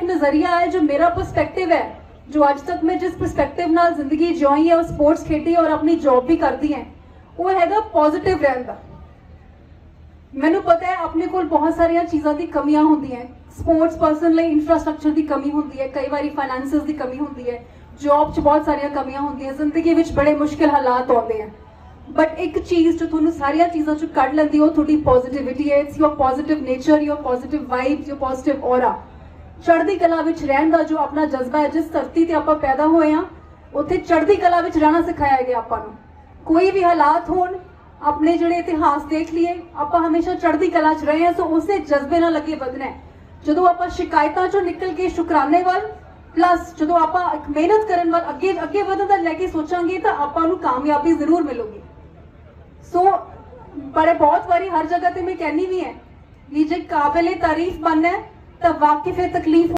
ਇੱਕ ਨਜ਼ਰੀਆ ਹੈ ਜੋ ਮੇਰਾ ਪਰਸਪੈਕਟਿਵ ਹੈ, ਜੋ ਅੱਜ ਤੱਕ ਮੈਂ ਜਿਸ ਪਰਸਪੈਕਟਿਵ ਨਾਲ ਜ਼ਿੰਦਗੀ ਜਿਉਈ ਹੈ, ਉਹ ਸਪੋਰਟਸ ਖੇਡੀ ਔਰ ਆਪਣੀ ਜੌਬ ਵੀ ਕਰਦੀ ਹੈ, ਉਹ ਹੈਗਾ ਪੋਜ਼ਿਟਿਵ ਰਹਿਣ ਦਾ। ਮੈਨੂੰ ਪਤਾ ਹੈ ਆਪਣੇ ਕੋਲ ਬਹੁਤ ਸਾਰੀਆਂ ਚੀਜ਼ਾਂ ਦੀ ਕਮੀਆਂ ਹੁੰਦੀਆਂ ਸਪੋਰਟਸ ਪਰਸਨ ਲਈ ਇਨਫਰਾਸਟ੍ਰਕਚਰ ਦੀ ਕਮੀ ਹੁੰਦੀ ਹੈ, ਕਈ ਵਾਰੀ ਫਾਈਨੈਂਸਸ ਦੀ ਕਮੀ ਹੁੰਦੀ ਹੈ ਜੌਬ 'ਚ ਬਹੁਤ ਸਾਰੀਆਂ ਕਮੀਆਂ ਹੁੰਦੀਆਂ, ਜ਼ਿੰਦਗੀ ਵਿੱਚ ਬੜੇ ਮੁਸ਼ਕਿਲ ਹਾਲਾਤ ਆਉਂਦੇ ਆ ਬਟ ਇੱਕ ਚੀਜ਼ ਜੋ ਤੁਹਾਨੂੰ ਸਾਰੀਆਂ ਚੀਜ਼ਾਂ 'ਚੋਂ ਕੱਢ ਲੈਂਦੀ ਉਹ ਤੁਹਾਡੀ ਪੋਜ਼ਿਟਿਵਿਟੀ ਹੈ it's your positive nature your positive vibes your positive aura ਚੜ੍ਹਦੀ ਕਲਾ ਵਿੱਚ ਰਹਿਣ ਦਾ ਜੋ ਆਪਣਾ ਜਜ਼ਬਾ ਹੈ, ਜਿਸ ਧਰਤੀ ਤੇ ਆਪਾਂ ਪੈਦਾ ਹੋਏ ਆ ਉੱਥੇ ਚੜ੍ਹਦੀ ਕਲਾ ਵਿੱਚ ਰਹਿਣਾ ਸਿਖਾਇਆ ਗਿਆ ਆਪਾਂ ਨੂੰ। ਕੋਈ ਵੀ ਹਾਲਾਤ ਹੋਣ, ਆਪਣੇ ਜਿਹੜੇ ਇਤਿਹਾਸ ਦੇਖ ਲਈਏ, ਆਪਾਂ ਹਮੇਸ਼ਾ ਚੜ੍ਹਦੀ ਕਲਾ 'ਚ ਰਹੇ ਹਾਂ, ਸੋ ਉਸੇ ਜਜ਼ਬੇ ਨਾਲ ਅੱਗੇ ਵਧਣਾ ਜਦੋਂ ਆਪਾਂ ਸ਼ਿਕਾਇਤਾਂ 'ਚੋਂ ਨਿਕਲ ਕੇ ਸ਼ੁਕਰਾਨੇ ਵੱਲ ਪਲੱਸ ਜਦੋਂ ਆਪਾਂ ਇੱਕ ਮਿਹਨਤ ਕਰਨ ਵੱਲ ਅੱਗੇ ਅੱਗੇ ਵਧਣ ਦਾ ਲੈ ਕੇ ਸੋਚਾਂਗੇ, ਤਾਂ ਆਪਾਂ ਨੂੰ ਕਾਮਯਾਬੀ ਜ਼ਰੂਰ ਮਿਲੂਗੀ। ਸੋ ਬੜੇ ਬਹੁਤ ਵਾਰੀ ਹਰ ਜਗ੍ਹਾ ਤੇ ਮੈਂ ਕਹਿੰਨੀ ਵੀ ਹੈ, ਵੀ ਜੇ ਕਾਬਿਲੇ ਤਾਰੀਫ ਬਣਨਾ ਹੈ ਤਾਂ ਵਾਕਿਫ ਤਕਲੀਫ